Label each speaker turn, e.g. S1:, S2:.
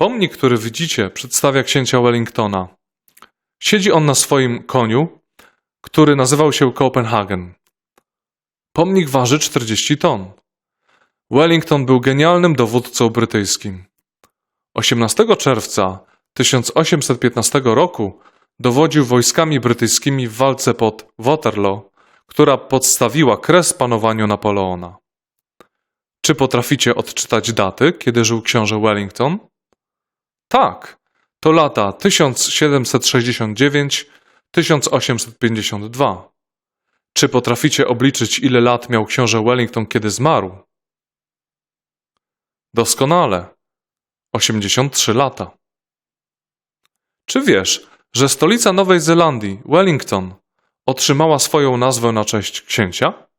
S1: Pomnik, który widzicie, przedstawia księcia Wellingtona. Siedzi on na swoim koniu, który nazywał się Copenhagen. Pomnik waży 40 ton. Wellington był genialnym dowódcą brytyjskim. 18 czerwca 1815 roku dowodził wojskami brytyjskimi w walce pod Waterloo, która podstawiła kres panowaniu Napoleona. Czy potraficie odczytać daty, kiedy żył książę Wellington? Tak, to lata 1769-1852. Czy potraficie obliczyć, ile lat miał książę Wellington, kiedy zmarł? Doskonale. 83 lata. Czy wiesz, że stolica Nowej Zelandii, Wellington, otrzymała swoją nazwę na cześć księcia?